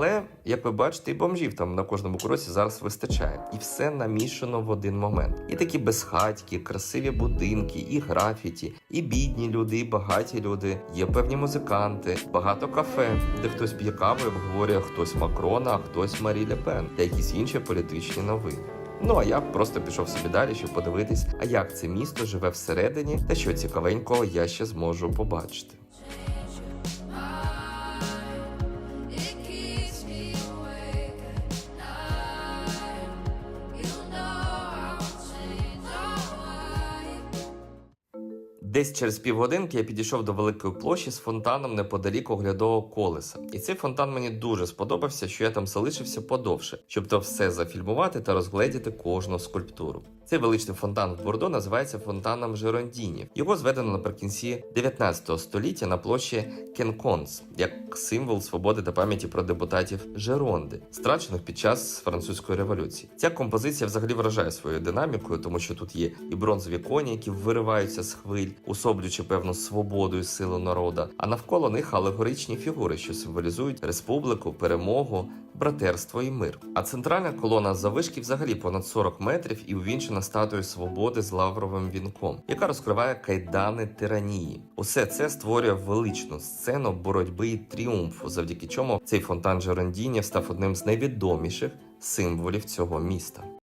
Але, як ви бачите, і бомжів там на кожному кроці зараз вистачає. І все намішано в один момент. І такі безхатьки, красиві будинки, і графіті, і бідні люди, і багаті люди. Є певні музиканти, багато кафе, де хтось п'є каву і обговорює хтось Макрона, а хтось Марі Ле Пен та якісь інші політичні новини. Ну а я просто пішов собі далі, щоб подивитись, а як це місто живе всередині, та що цікавенького я ще зможу побачити. Десь через півгодинки я підійшов до великої площі з фонтаном неподалік оглядового колеса. І цей фонтан мені дуже сподобався, що я там залишився подовше, щоб то все зафільмувати та розгледіти кожну скульптуру. Цей величний фонтан в Бордо називається фонтаном Жерондінів. Його зведено наприкінці 19 століття на площі Кенконс як символ свободи та пам'яті про депутатів Жеронди, страчених під час французької революції. Ця композиція взагалі вражає своєю динамікою, тому що тут є і бронзові коні, які вириваються з хвиль, усоблюючи певну свободу і силу народа. А навколо них алегоричні фігури, що символізують республіку, перемогу, братерство і мир. А центральна колона завишки взагалі понад 40 метрів і увінчена статуєю свободи з лавровим вінком, яка розкриває кайдани тиранії. Усе це створює величну сцену боротьби і тріумфу, завдяки чому цей фонтан Жерондінів став одним з найвідоміших символів цього міста.